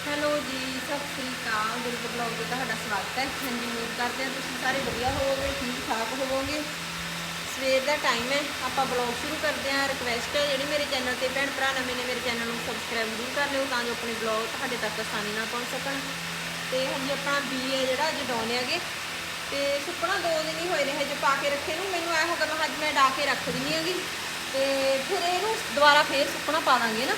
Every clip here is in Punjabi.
ਹੈਲੋ ਜੀ, ਸਤਿ ਸ੍ਰੀ ਅਕਾਲ। ਗੁਰੂ ਬਲੌਗ ਤੇ ਤੁਹਾਡਾ ਸਵਾਗਤ ਹੈ। ਹਾਂਜੀ, ਉਮੀਦ ਕਰਦੇ ਹਾਂ ਤੁਸੀਂ ਸਾਰੇ ਵਧੀਆ ਹੋਵੋਗੇ ਠੀਕ ਠਾਕ ਹੋਵੋਗੇ। ਸਵੇਰ ਦਾ ਟਾਈਮ ਹੈ, ਆਪਾਂ ਬਲੌਗ ਸ਼ੁਰੂ ਕਰਦੇ ਹਾਂ। ਰਿਕਵੈਸਟ ਹੈ, ਜਿਹੜੀ ਮੇਰੇ ਚੈਨਲ ਤੇ ਭੈਣ ਭਰਾ ਨਵੇਂ ਨੇ, ਮੇਰੇ ਚੈਨਲ ਨੂੰ ਸਬਸਕ੍ਰਾਈਬ ਜ਼ਰੂਰ ਕਰ ਲਿਓ ਤਾਂ ਜੋ ਆਪਣੇ ਬਲੌਗ ਤੁਹਾਡੇ ਤੱਕ ਆਸਾਨੀ ਨਾਲ ਪਹੁੰਚ ਸਕਣ। ਤੇ ਹਾਂਜੀ, ਆਪਣਾ ਹੈ ਜਿਹੜਾ, ਅੱਜ ਡਾਉਨੇ ਹੈਗੇ। ਤੇ ਸੁੱਕਣਾ ਦੋ ਦਿਨ ਹੀ ਹੋਏ ਨੇ, ਹਜੇ ਪਾ ਕੇ ਰੱਖੇ ਨੂੰ। ਮੈਨੂੰ ਐ ਹੋ ਗਿਆ ਮੈਂ ਅੱਜ ਮੈਂ ਡਾ ਕੇ ਰੱਖ ਦਿੰਦੀ ਹੈਗੀ। ਤੇ ਫਿਰ ਇਹਨੂੰ ਦੁਬਾਰਾ ਫੇਰ ਸੁੱਕਣਾ ਪਾ ਦਾਂਗੇ ਨਾ।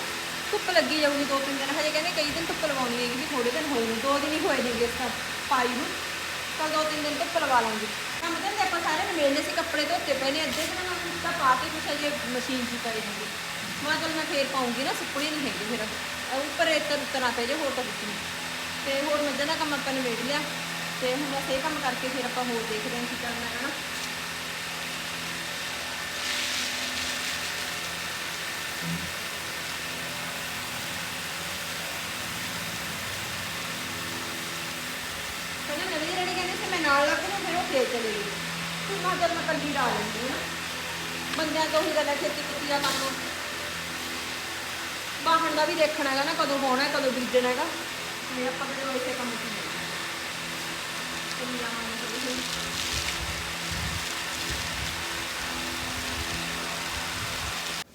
ਧੁੱਪ ਲੱਗੀ ਜਾਊਗੀ, ਦੋ ਤਿੰਨ ਦਿਨ, ਹਜੇ ਕਹਿੰਦੇ ਕਈ ਦਿਨ ਧੁੱਪ ਲਵਾਉਣੀ ਹੈਗੀ ਵੀ ਥੋੜੇ ਦਿਨ ਹੋਏ ਨੇ, ਦੋ ਦਿਨ ਹੀ ਹੋਏ ਨੇਗੇ ਇਸ ਤਰ੍ਹਾਂ ਪਾਈ ਨੂੰ, ਤਾਂ ਦੋ ਤਿੰਨ ਦਿਨ ਧੁੱਪ ਲਵਾ ਲਾਂਗੇ। ਕੰਮ ਤਾਂ ਆਪਾਂ ਸਾਰੇ ਨੇ ਸੀ ਕੱਪੜੇ ਧੋਤੇ ਪਏ ਨੇ, ਅੱਧੇ ਦਿਨ ਨਾਲ ਤਾਂ ਪਾ ਕੇ ਕੁਛ ਅਜੇ ਮਸ਼ੀਨ 'ਚ ਪਏ ਨੇਗੇ ਮੈਂ ਚਲ ਮੈਂ ਫੇਰ ਪਾਉਂਗੀ ਨਾ, ਸੁੱਕਣੀ ਨਹੀਂ ਹੈਗੀ ਫਿਰ ਉੱਪਰ ਇੱਤਰ ਉੱਤਰ ਨਾ ਪੈ ਜੇ ਹੋਰ ਤਾਂ ਕੁਛ ਨਹੀਂ। ਤੇ ਹੋਰ ਮੱਝਾਂ ਦਾ ਕੰਮ ਆਪਾਂ ਨੇ ਵੇਖ ਲਿਆ। ਤੇ ਹੁਣ ਬਸ ਇਹ ਕੰਮ ਕਰਕੇ ਫਿਰ ਆਪਾਂ ਹੋਰ ਦੇਖਦੇ ਹਾਂ ਕੀ ਕਰਨਾ ਹੈ ਨਾ। ਪਹਿਲਾਂ ਨਵੀਂ ਰੜੀ ਕਹਿੰਦੇ ਸੀ ਮੈਂ ਨਾਲ ਲੱਗ ਨੂੰ ਫਿਰ ਉਹ ਫੇਰ ਚਲੇ ਗਈ ਫਿਰ ਮੈਂ ਜਦ ਮੈਂ ਕੱਲੀ ਡਾ ਲੈਂਦੀ ਹਾਂ ਬੰਦਿਆਂ ਤੋਂ ਹੀ ਗੱਲ ਹੈ ਖੇਤੀ ਕੀਤੀ ਦਾ ਕੰਮ ਬਾਹਣ ਦਾ ਵੀ ਦੇਖਣਾ ਹੈਗਾ ਨਾ ਕਦੋਂ ਹੋਣਾ ਹੈ, ਕਦੋਂ ਬੀਜਣਾ ਹੈਗਾ। ਤੇ ਆਪਾਂ ਕਿਹੜੇ ਇਸੇ ਕੰਮ ਚ ਨਹੀਂ ਕਿੰਨੀ ਆਵਾਂਗੇ ਕਦੇ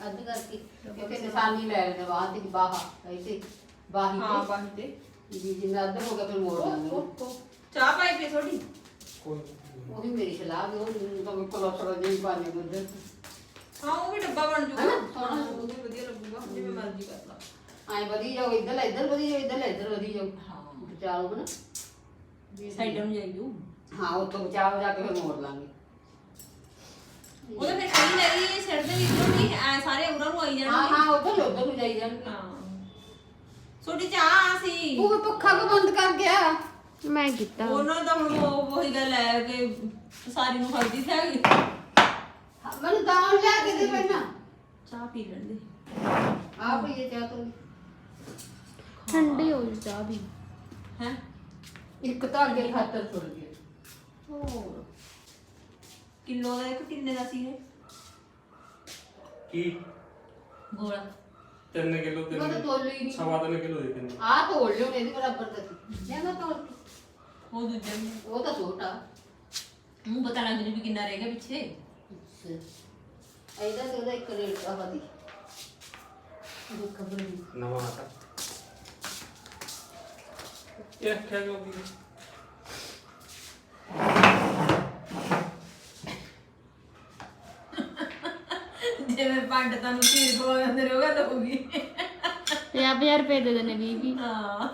ਅੱਧ ਕਰਕੇ ਕਿਉਂਕਿ ਨਿਸ਼ਾਨੀ ਲੈ ਲੈਣੇ ਬਾਹਰ ਤੇ ਬਾਹਾ ਐਸੇ ਬਾਹੀ ਹਾਂ ਤੇ। ਬਾਹੀ ਤੇ। ਜੀ ਜਿੰਨਾ ਅੱਧ ਹੋ ਗਿਆ ਫਿਰ ਮੋੜ ਲਾਂਗੇ ਚਾਹ ਪਾਈ ਪੀ ਥੋੜੀ ਉਹ ਵੀ ਮੇਰੀ ਸਲਾਹ ਦੇ ਉਹ ਤਾਂ ਮੈਂ ਕੋਲੋਸਟਰੋਲ ਜਿਹੀ ਪਾਣੀ ਦੁੱਧ ਹਾਂ ਉਹ ਵੀ ਡੱਬਾ ਬਣ ਜੂਗਾ। ਹਨਾ? ਸੋਹਣਾ ਹਾਂ, ਉਹ ਵੀ ਵਧੀਆ ਲੱਗੂਗਾ ਜਿਵੇਂ ਮਰਜ਼ੀ ਕਰ ਲਾ। ਆਏ ਵਧੀ ਜਾਓ ਇੱਧਰ ਲੈ ਇੱਧਰ ਵਧੀ ਜਾਓ ਇੱਧਰ ਲੈ ਇੱਧਰ ਵਧੀ ਜਾਓ। ਹਾਂ। ਬਚਾਓ ਨਾ ਸਾਈਡਾਂ ਨੂੰ ਜਾਈਓ। ਹਾਂ ਉਹ ਤੋਂ ਬਚਾਓ ਜਾ ਕੇ ਫਿਰ ਮੋੜ ਲਾਂਗੇ। ਉਹਦੇ ਫਿਰ ਕਈ ਨਹੀਂ ਸਿਰ ਦੇ ਵਿੱਚੋਂ ਵੀ ਐ ਸਾਰੇ ਉਰਾਂ ਨੂੰ ਆਈ ਹਾਂ ਜਾਣਗੇ। ਹਾਂ ਉੱਧਰ ਉੱਧਰ ਨੂੰ ਜਾਈ ਜਾਣਗੇ। ਹਾਂ। ਛੋਟੀ ਚਾਹ ਸੀ। ਉਹ ਪੱਖਾ ਕੋ ਬੰਦ ਕਰ ਗਿਆ। ਮੈਂ ਕੀਤਾ। ਉਹਨਾਂ ਦਾ ਹੁਣ ਉਹ ਉਹੀ ਗੱਲ ਹੈ ਕਿ ਸਾਰੀ ਨੂੰ ਹਲਦੀ ਸੀ ਹੈਗੀ। ਹਾਂ, ਮੈਨੂੰ ਦਾਲ ਲਿਆ ਕੇ ਦੇ ਪਹਿਲਾਂ। ਚਾਹ ਪੀ ਲੈਣ ਦੇ। ਆ ਪਈਏ ਚਾਹ ਤੋਂ ਠੰਡੀ ਹੋ ਗਈ ਚਾਹ ਵੀ। ਹੈ? ਇੱਕ ਧਾਗੇ ਖਾਤਰ ਛੁੱਟ ਗਿਆ ਹੋਰ। ਕਿਲੋ ਦਾ ਇੱਕ ਕਿੰਨੇ ਦਾ ਸੀ ਇਹ? ਕੀ? ਗੋਲਾ। 3 ਕਿਲੋ ਉਹ ਤਾਂ ਤਿੰਨ ਤੋਲੀ ਨਹੀਂ ਸਵਾ ਤਿੰਨ ਕਿਲੋ ਦੇ ਕਿੰਨੇ ਆ ਤੋੜ ਲਿਓ ਇਹਦੇ ਬਰਾਬਰ ਦਾ ਜਾਂਦਾ ਤੋੜ ਉਹ ਦੂਜੇ ਨੂੰ ਉਹ ਤਾਂ ਛੋਟਾ। ਮੂੰਹ ਪਤਾ ਲੱਗ ਜੂ ਵੀ ਕਿੰਨਾ ਰਹੇਗਾ ਪਿੱਛੇ। ਇਹਦਾ ਤੇ ਉਹਦਾ ਇੱਕ ਰੇਟ ਆ ਵਧੀ ਉਹ ਖਬਰ ਨਹੀਂ। ਨਵਾਂ ਆਟਾ ਇਹ ਰੱਖਿਆ ਕਿਉਂ ਵੀ ਜਿਵੇਂ ਪੰਡਤਾਂ ਨੂੰ ਧੀਰ ਪਵਾ ਜਾਂਦੇ ਨੇ ਉਹ ਗੱਲ ਹੋ ਗਈ 50000 ਰੁਪਏ ਦੇ ਦੇਣੇ 20 20 ਹਾਂ।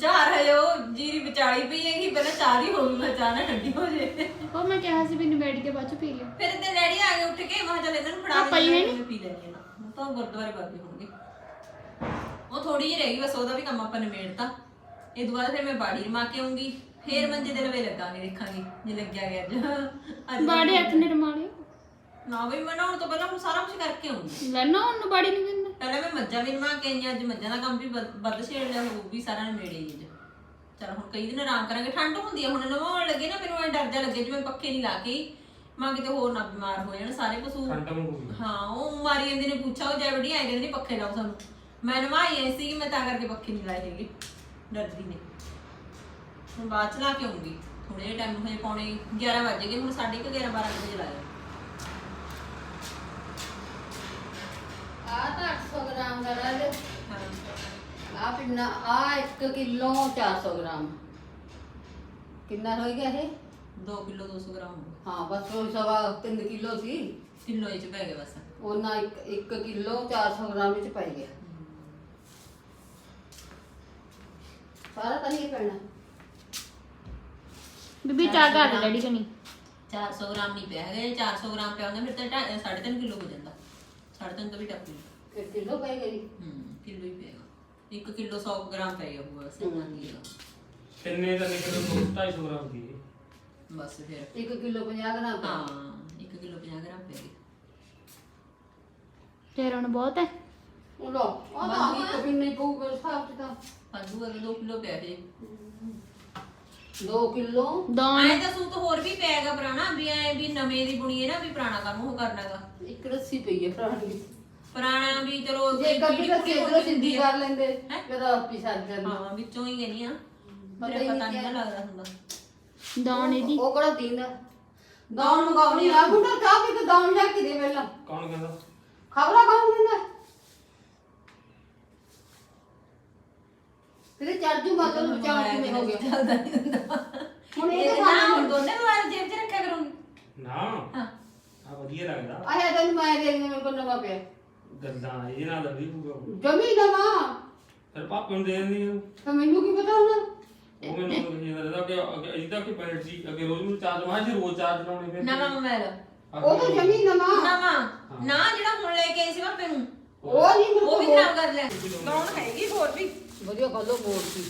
ਚਾਰ ਹੈ ਉਹ ਜੀਰੀ ਵਿਚਾਲੀ ਪਈ ਹੈਗੀ ਪਹਿਲਾਂ ਚਾਰ ਹੀ ਹੋ ਗਈ ਮੈਂ ਚਾਹ ਨਾ ਠੰਡੀ ਹੋ ਜੇ। ਉਹ ਮੈਂ ਕਿਹਾ ਸੀ ਵੀ ਨਿਬੇੜ ਕੇ ਬਾਅਦ ਚ ਪੀ ਲਿਓ। ਫਿਰ ਤੇ ਡੈਡੀ ਆ ਗਏ ਉੱਠ ਕੇ ਮੈਂ ਕਿਹਾ ਚੱਲ ਇਹਨਾਂ ਨੂੰ ਫੜਾ ਪਈ ਹੈ ਪੀ ਲੈਣੀ ਨਾ ਉਹ ਤਾਂ ਗੁਰਦੁਆਰੇ ਬਾਬੇ ਹੋਣਗੇ। ਉਹ ਥੋੜੀ ਜਿਹੀ ਰਹਿ ਗਈ ਬਸ ਉਹਦਾ ਵੀ ਕੰਮ ਆਪਾਂ ਨਿਬੇੜਤਾ। ਇਹ ਦੁਬਾਰਾ ਫਿਰ ਮੈਂ ਬਾੜੀ ਰਮਾ ਕੇ ਆਉਂਗੀ ਫੇਰ ਮੰਜੇ ਦੇ ਲਵੇ ਲੱਗਾਂਗੇ ਦੇਖਾਂਗੇ ਜੇ ਲੱਗਿਆ ਗਿਆ ਅੱਜ। ਅੱਜ ਬਾੜੇ ਹੱਥ ਨੇ ਨਾ ਬਈ ਮੈਂ ਨਹਾਉਣ ਤੋਂ ਪਹਿਲਾਂ ਹੁਣ ਸਾਰਾ ਕੁਝ ਕਰਕੇ ਆਉਂਗੀ ਲੈਣਾ ਉਹਨੂੰ ਬਾੜੀ ਦਿੰਦਾ ਪਹਿਲਾਂ ਮੈਂ ਮੱਝਾਂ ਵੀ ਰਮਾ ਕੇ ਆਈਆਂ ਅੱਜ ਮੱਝਾਂ ਦਾ ਕੰਮ ਵੀ ਵੱਧ ਵੱਧ ਛੇੜ ਲਿਆ ਉਹ ਵੀ ਸਾਰਾ ਨੇੜੇ ਹੀ ਅੱਜ ਚਲ ਹੁਣ ਕਈ ਦਿਨ ਆਰਾਮ ਕਰਾਂਗੇ ਠੰਡ ਹੁੰਦੀ ਹੈ ਹੁਣ ਨਵਾਉਣ ਲੱਗੇ ਨਾ ਮੈਨੂੰ ਐ ਡਰ ਜਾ ਲੱਗੇ ਜਿਵੇਂ ਪੱਖੇ ਨਹੀਂ ਲਾ ਕੇ ਮਾਂ ਕਿਤੇ ਹੋਰ ਨਾ ਬਿਮਾਰ ਹੋ ਜਾਣ ਸਾਰੇ ਪਸ਼ੂ। ਹਾਂ ਉਹ ਮਾਰੀ ਜਾਂਦੇ ਨੇ ਪੁੱਛਾ ਉਹ ਜੈਵੜੀ ਆਏ ਕਹਿੰਦੇ ਨੇ ਪੱਖੇ ਲਾਓ ਸਾਨੂੰ। ਮੈਂ ਨਵਾਈ ਐ ਸੀ ਮੈਂ ਤਾਂ ਕਰਕੇ ਪੱਖੇ ਨਹੀਂ ਲਾਏ ਹੈਗੇ ਡਰਦੀ ਨੇ। ਹੁਣ ਬਾਅਦ ਚ ਲਾ ਕੇ ਆਉਂਗੀ ਥੋੜੇ ਜਿਹੇ ਟਾਈਮ ਹੋਏ ਪੌਣੇ 11 ਵਜ ਗਏ ਹੁਣ 11:30 12 ਵਜੇ ਲਾਇਆ ਆ ਤਾਂ 800 ਗ੍ਰਾਮ ਦਾ ਰਾਜ ਹਾਂ ਆ ਪਿੰਨਾ ਆ 1 ਕਿਲੋ 400 ਗ੍ਰਾਮ ਕਿੰਨਾ ਹੋਏਗਾ ਇਹ 2 ਕਿਲੋ 200 ਗ੍ਰਾਮ ਹਾਂ ਬਸ ਉਹ ਸਵਾ 3 ਕਿਲੋ ਸੀ ਕਿਲੋ ਇਹ ਚ ਪੈ ਗਿਆ ਬਸ ਉਹਨਾਂ 1 ਕਿਲੋ 400 ਗ੍ਰਾਮ ਵਿੱਚ ਪੈ ਗਿਆ ਸਾਰਾ ਤਾਂ ਨਹੀਂ ਪੈਣਾ ਬੀਬੀ ਚਾਹ ਘਰ ਦੇ ਡੈਡੀ ਕਨੀ 400 ਗ੍ਰਾਮ ਨਹੀਂ ਪਿਆ ਹੈਗਾ ਜੇ 400 ਗ੍ਰਾਮ ਪਿਆ ਹੁੰਦਾ ਫਿਰ ਤਾਂ 3.5 ਕਿਲੋ ਹੋ ਜਾਂਦਾ 3.5 ਤੋਂ ਵੀ ਟੱਪ ਇੱਕ ਕਿਲੋ ਪੈ ਗਈ। ਹੂੰ ਕਿਲੋ ਹੀ ਪਿਆ 1 ਕਿਲੋ 100 ਗ੍ਰਾਮ ਪੈ ਗਿਆ ਹੋਊਗਾ ਸੈਨਾ ਦੀ ਕਿੰਨੇ ਦਾ ਨਿਕਲ 250 ਗ੍ਰਾਮ ਦੀ ਹੈ। ਬਸ ਫਿਰ। 1 ਕਿਲੋ 50 ਗ੍ਰਾਮ ਪੈ ਹਾਂ 1 ਕਿਲੋ 50 ਗ੍ਰਾਮ ਪੈ ਗਿਆ ਤੇਰਾ ਹੁਣ ਬਹੁਤ ਹੈ। ਉਹ ਲੋ ਉਹ ਤਾਂ ਇੱਕ ਵੀ ਨਹੀਂ ਪਊਗਾ ਹਿਸਾਬ ਚ ਤਾਂ। ਪੰਜੂ ਅਗੇ 2 ਕਿਲੋ ਪਿਆ ਜੇ। 2 ਕਿਲੋ। ਦੋਨ ਐਂ ਤਾਂ ਸੂਤ ਹੋਰ ਵੀ ਪਿਆਗਾ ਪੁਰਾਣਾ ਵੀ ਐ ਵੀ ਨਵੇਂ ਦੀ ਬੁਣੀ ਹੈ ਨਾ ਵੀ ਪੁਰਾਣਾ ਕੰਮ ਉਹ ਕਰਨਾਗਾ ਇੱਕ ਰੱਸੀ ਪਈ ਹੈ ਪੁਰਾਣੀ। ਪੁਰਾਣਾ ਵੀ ਚਲੋ ਜੇ ਕਦੀ ਤਾਂ ਪੂਰੀ ਸੇਧੋ ਆ। ਕਰ ਲੈਂਦੇ ਹੈਂ? ਜਦੋਂ ਆਪੀ ਸਰ ਜਾਂਦੀ। ਹਾਂ ਵਿੱਚੋਂ ਹੀ ਗਈਆਂ ਪਤਾ ਪਤਾ ਹੀ ਪਤਾ ਨਹੀਂ ਕਿਆ। ਲੱਗਦਾ ਹੁੰਦਾ। ਦਾਣ ਇਹਦੀ। ਉਹ ਕਿਹੜਾ ਦੀਂਦਾ ਦੌਣ ਮਗਾਉਣੀ ਆ। ਬੁੱਢਾ ਚਾਹ ਵੀ ਤੇ ਦੌਣ ਲਿਆ ਕੇ ਦੇ ਪਹਿਲਾਂ। ਕੌਣ ਕਹਿੰਦਾ? ਖਬਰਾਂ ਕੌਣ ਦਿੰਦਾ? ਤੇਰੇ ਚਾਰਜੂ ਮਾਤਰ ਨੂੰ ਚਾਹ ਕਿਵੇਂ ਹੋ ਗਿਆ? ਚੱਲਦਾ ਨਹੀਂ ਹੁੰਦਾ। ਹੁਣ ਇਹ ਤਾਂ ਨਾ ਹੁਣ ਦੋਨੇ ਮੋਬਾਈਲ ਜੇਬ 'ਚ ਰੱਖਿਆ ਕਰੂੰਗੀ। ਨਾ। ਹਾਂ। ਆ ਵਧੀਆ ਲੱਗਦਾ। ਆਇਆ ਤੈਨੂੰ ਮੈਂ ਦੇ ਦਿੰਦੀ ਮੇਰੇ ਕੋਲ ਨਵਾਂ ਪਿਆ। ਗੱਦਾਂ ਇਹਦੇ ਨਾਲ ਲੱਗੀ ਪੂਗਾ ਜਮੀ ਨਵਾਂ ਫਿਰ ਪਾਪੇ ਨੂੰ ਦੇ ਦਿੰਦੀ ਆ ਤਾਂ ਮੈਨੂੰ ਕੀ ਪਤਾ ਹੁਣ? ਉਹ ਮੈਨੂੰ ਇਹ ਦੱਸਦਾ ਕਿ ਅੱਗੇ ਇਹਦਾ ਕਿ ਬੈਠ ਸੀ? ਅੱਗੇ ਰੋਜ਼ ਨੂੰ ਚਾਰਜ ਮੈਂ ਜੀ ਰੋਜ਼ ਚਾਰਜ ਲਾਉਣੇ ਫਿਰ। ਨਵਾਂ ਮੋਬਾਈਲ ਉਹ ਤਾਂ ਜਮੀ ਨਵਾਂ। ਨਵਾਂ। ਨਾ ਜਿਹੜਾ ਹੁਣ ਲੈ ਕੇ ਆਈ ਸੀ ਪਾਪੇ ਨੂੰ। ਉਹ ਨਹੀਂ ਮੇਰੇ ਉਹ ਵੀ ਖਰਾਬ ਕਰ ਲਿਆ। ਕੌਣ ਹੈਗੀ ਹੋਰ ਵੀ? ਵਧੀਆ ਗੱਲੋਂ ਬੋਲ ਸੀ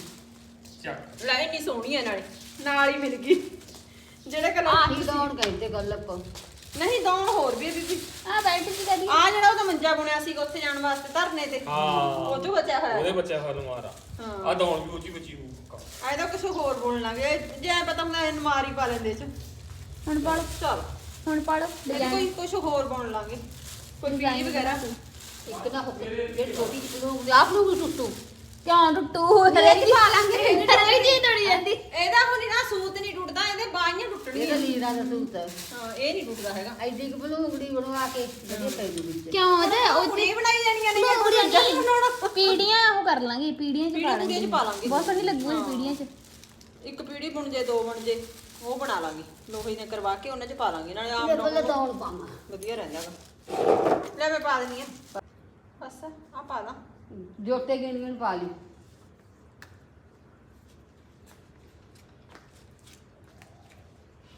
ਚੱਕ ਲੈ ਇੰਨੀ ਸੋਹਣੀ ਹੈ ਨਾਲੇ। ਨਾਲ ਹੀ ਮਿਲ ਗਈ। ਜਿਹੜੇ ਕਲਰ ਆਹੀ ਦੌਣ ਕਹਿੰਦੇ ਗੱਲ ਆਪਾਂ। ਨਹੀਂ ਦੌਣ ਹੋਰ ਵੀ ਹੈ ਬੀਬੀ। ਆ ਬੈਠ ਜੀ ਕਰੀ ਆ ਜਿਹੜਾ ਉਹਦਾ ਮੰਜਾ ਬੁਣਿਆ ਸੀਗਾ ਉੱਥੇ ਜਾਣ ਵਾਸਤੇ ਧਰਨੇ ਤੇ। ਹਾਂ। ਉਹ ਤੋਂ ਬਚਿਆ ਹੋਇਆ। ਉਹਦੇ ਬੱਚਾ ਸਾਨੂੰ ਮਾਰਾ ਹਾਂ। ਆ ਦੌਣ ਵੀ ਉੱਚੀ ਬੱਚੀ ਹੋਊ ਆ ਇਹਦਾ ਕੁਝ ਹੋਰ ਬੋਲਣ ਲੱਗੇ। ਜੇ ਐ ਪਤਾ ਹੁੰਦਾ ਅਨਮਾਰੀ ਪਾ ਲੈਂਦੇ ਚ। ਹੁਣ ਪੜ ਚਲ। ਹੁਣ ਪੜ ਕੋਈ ਕੁਝ ਹੋਰ ਬੋਲਣ ਲੱਗੇ। ਕੋਈ ਪੀੜੀ ਵਗੈਰਾ। ਇੱਕ ਨਾ ਜਿਹੜੀ ਛੋਟੀ ਜਿਹੀ ਨੂੰ ਆਪ ਨੂੰ ਵੀ ਟੁੱਟੂ ਕਿਉਂ ਟੁੱਟੂ ਹਰੇ ਜੀ ਪਾ ਲਾਂਗੇ। ਹਰੇ ਜੀ ਤੜੀ ਜਾਂਦੀ। ਇਹਦਾ ਹੁਣ ਨਾ ਸੂਤ ਨਹੀਂ ਟੁੱਟਦਾ ਇਹਦੇ ਬਾਹਾਂ ਟੁੱਟਣੀਆਂ। ਇਹਦਾ ਲੀੜਾ ਦਾ ਸੂਤ। ਹੈ ਇਹ ਨਹੀਂ ਟੁੱਟਦਾ ਹੈਗਾ। ਐਡੀ ਕੁ ਬਲੂੰਗੜੀ ਬਣਵਾ ਕੇ ਵਧੀਆ ਪੈ ਜੂ ਵਿੱਚ ਕਿਉਂ ਉਹਦੇ ਉਹ ਕੁੜੀ ਬਣਾਈ ਜਾਣੀਆਂ ਨੇ ਇਹ ਕੁੜੀ ਕੁੜੀਆਂ ਬਣਾਉਣਾ। ਪੀੜੀਆਂ ਉਹ ਕਰ ਲਾਂਗੇ ਪੀੜੀਆਂ ਚ ਪਾ ਲਾਂਗੇ। ਚ ਪਾ ਲਾਂਗੇ। ਬਹੁਤ ਸੋਹਣੀ ਲੱਗੂਗੀ ਪੀੜੀਆਂ ਚ। ਇੱਕ ਪੀੜੀ ਬਣ ਜੇ ਦੋ ਬਣ ਜੇ ਉਹ ਬਣਾ ਲਾਂਗੇ। ਲੋਹੇ ਨੇ ਕਰਵਾ ਕੇ ਉਹਨਾਂ 'ਚ ਪਾ ਲਾਂਗੇ ਨਾਲੇ ਆਮ ਪਾਵਾਂ। ਵਧੀਆ ਰਹਿੰਦਾ ਗਾ ਲੈ ਮੈਂ ਪਾ ਦਿੰਦੀ ਆ। ਬਸ ਆ ਪਾ ਦਾਂ ਜੋਟੇ ਗਿਣ ਗਿਣ ਪਾ ਲਈ।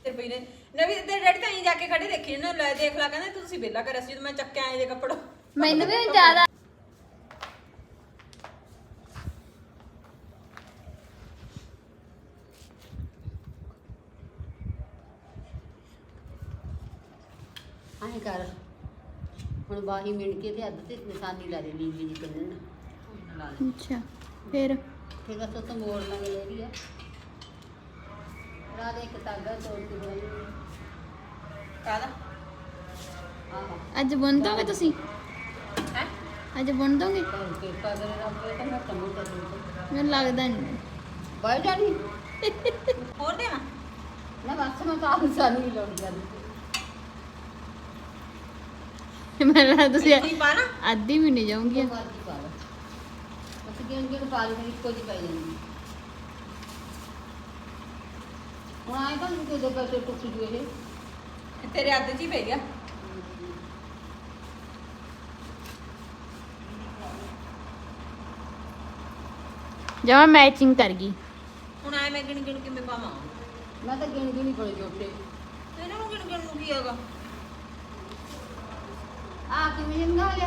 ਤੇ ਪਈ ਨੇ। ਨਵੀ ਤੇ ਡੈਡੀ ਤਾਂ ਹੀ ਜਾ ਕੇ ਖੜੇ ਦੇਖੀ ਨਾ ਲੈ ਦੇਖ ਲਾ ਕਹਿੰਦੇ ਤੁਸੀਂ ਵਿਹਲਾ ਕਰਿਆ ਸੀ ਜਦੋਂ ਮੈਂ ਚੱਕਿਆ ਆਏ ਜੇ ਕੱਪੜਾ। ਮੈਨੂੰ ਵੀ ਜ਼ਿਆਦਾ ਐਂ ਕਰ। ਹੁਣ ਬਾਹੀ ਮਿਣ ਕੇ ਤੇ ਅੱਧ ਤੇ ਨਿਸ਼ਾਨੀ ਲਾ ਦੇ ਨੀਲੀ ਜੀ ਲਾ ਲੈ ਅੱਛਾ ਫਿਰ? ਫਿਰ ਬਸ ਉੱਤੋਂ ਮੋੜ ਲਾਂਗੇ ਆ। ਲਾ ਦੇ ਇੱਕ ਤਾਗਾ ਤੋੜ ਕੇ ਆਹ। ਅੱਜ ਬੁਣ ਦੋਗੇ ਤੁਸੀਂ? ਹੈ? ਅੱਜ ਬੁਣ ਦੋਗੇ? ਤਾਂ ਕਿਰਪਾ ਕਰੇ ਰੱਬ ਇਹ ਤਾਂ ਮੈਂ ਕੰਮ ਕਰ ਦੂੰ। ਮੈਨੂੰ ਲੱਗਦਾ ਨਹੀਂ ਬਾਈ ਜਾਨੀ ਹੋਰ ਦੇਵਾਂ? ਨਾ ਬਸ ਮੈਂ ਤਾਂ ਆਪ ਨਿਸ਼ਾਨੀ ਲਾਉਣ ਜਾਂਦੀ ਮੈਨੂੰ ਲੱਗਦਾ ਤੁਸੀਂ ਇੱਥੇ ਹੀ ਪਾ ਨਾ ਅੱਧੀ ਵੀ ਨਹੀਂ ਜਾਊਂਗੀ। ਉਹ ਮਰਜ਼ੀ ਪਾ ਲਓ ਬਸ ਗਿਣ ਗਿਣ ਪਾ ਲਈ ਮੇਰੀ ਇੱਕੋ ਜਿਹੀ ਪੈ ਜਾਂਦੀ। ਹੁਣ ਆਏ ਤਾਂ ਕਿ ਦੇ ਪੈਸੇ ਟੁੱਟ ਜੂ। ਇਹ ਤੇਰੇ ਹੱਥ 'ਚ ਹੀ ਪੈ ਗਿਆ। ਜਮਾ ਮੈਚਿੰਗ ਕਰ ਗਈ। ਹੁਣ ਆਏ ਮੈਂ ਗਿਣ ਗਿਣ ਕਿਵੇਂ ਪਾਵਾਂ? ਮੈਂ ਤਾਂ ਗਿਣ ਗਿਣ ਹੀ ਕੋਲ ਜੋਟੇ ਇਹਨਾਂ ਨੂੰ ਗਿਣ ਗਿਣ ਨੂੰ ਕੀ ਹੈਗਾ? ਆ ਕਿਵੇਂ ਜੰਗਾ ਲਿਆ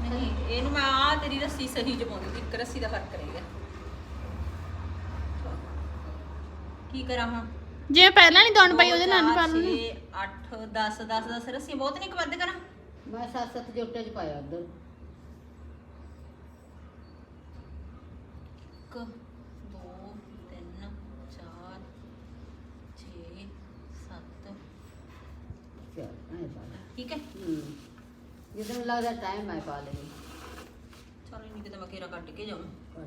ਨਹੀਂ ਇਹਨੂੰ ਮੈਂ ਆ ਤੇਰੀ ਰੱਸੀ ਸਹੀ ਸੀ, ਇੱਕ ਰੱਸੀ ਦਾ ਫ਼ਰਕ ਰਹਿ ਗਿਆ। ਕੀ ਕਰਾਂ ਹੁਣ? ਜੇ ਪਹਿਲਾਂ ਨਹੀਂ ਦੋਣ ਪਈ ਉਹਦੇ ਨਾਲ ਨੀ ਪਾ ਲੈਣੀ 8 10 10 10 ਰੱਸੀਆਂ ਬਹੁਤ ਨਹੀਂ ਵੱਧ ਕਰਾਂ। ਮੈਂ ਸੱਤ ਸੱਤ ਜੋਟੇ ਚ ਪਾਇਆ ਉਧਰ। ਇੱਕ ਦੋ ਤਿੰਨ ਚਾਰ ਛੇ ਸੱਤ। ਠੀਕ ਹੈ? ਹੂੰ ਜਦੋਂ ਲੱਗਦਾ ਟਾਈਮ ਮੈਂ ਪਾ ਲਈ। ਚਲ ਇੰਨੀ ਕਿਤੇ ਮੈਂ ਕੇਰਾ ਕੱਢ ਕੇ ਜਾਵਾਂ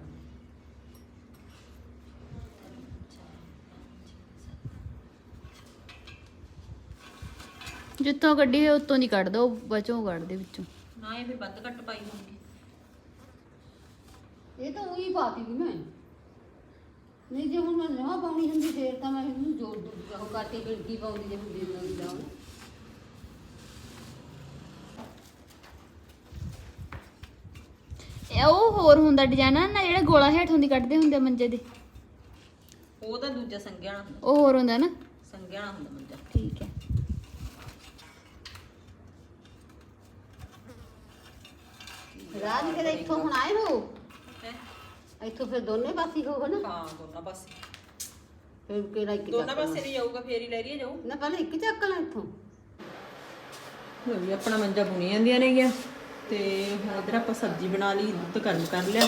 ਜਿੱਥੋਂ ਕੱਢੀ ਹੋਈ ਉੱਤੋਂ ਦੀ ਕੱਢ ਦੋ ਬਚੋ ਕੱਢ ਦੇ ਵਿੱਚੋਂ। ਨਾ ਇਹ ਫਿਰ ਵੱਧ ਘੱਟ ਪਾਈ ਹੋਊਗੀ। ਇਹ ਤਾਂ ਉਹੀ ਪਾਤੀ ਵੀ ਮੈਂ। ਨਹੀਂ ਜੇ ਹੁਣ ਮੈਂ ਨਵਾਂ ਪਾਉਣੀ ਹੁੰਦੀ ਫੇਰ ਤਾਂ ਮੈਂ ਇਹਨੂੰ ਜੋੜ ਦੂੰ ਉਹ ਕਰਕੇ ਗਿਣਤੀ ਪਾਉਂਦੀ ਜੇ ਹੁੰਦੀ ਨਵੀਂ ਦਾ ਇਹ ਉਹ ਹੋਰ ਹੁੰਦਾ ਡਿਜ਼ਾਈਨ ਨਾ ਜਿਹੜਾ ਗੋਲਾ ਹੇਠੋਂ ਦੀ ਕੱਢਦੇ ਹੁੰਦੇ ਆ ਮੰਜੇ ਦੇ। ਉਹ ਤਾਂ ਦੂਜਾ ਸੰਗਿਆਣਾ ਹੁੰਦਾ। ਉਹ ਹੋਰ ਹੁੰਦਾ ਨਾ। ਸੰਗਿਆਣਾ ਹੁੰਦਾ ਮੰਜਾ। ਠੀਕ ਹੈ। ਰਾਜ ਕਿਤੇ ਇੱਥੋਂ ਹੁਣ ਆਏ ਹੋ? ਹੈ? ਇੱਥੋਂ ਫਿਰ ਦੋਨੇ ਪਾਸੇ ਹੋ ਹਨਾ? ਹਾਂ ਦੋਨਾਂ ਪਾਸੇ। ਫਿਰ ਕਿਹੜਾ ਇੱਕ ਦੋਨਾਂ? ਪਾਸੇ ਨਹੀਂ ਜਾਊਗਾ ਫੇਰ ਹੀ ਲਹਿਰੀਆ ਜਾਊ। ਨਾ ਪਹਿਲਾਂ ਇੱਕ ਚੱਕਣਾ ਇੱਥੋਂ। ਲੋ ਵੀ ਆਪਣਾ ਮੰਜਾ ਬੁਣੀ ਜਾਂਦੀਆਂ ਨੇ ਗਿਆ ਤੇ ਹੁਣ ਇਧਰ ਆਪਾਂ ਸਬਜ਼ੀ ਬਣਾ ਲਈ, ਦੁੱਧ ਗਰਮ ਕਰ ਲਿਆ।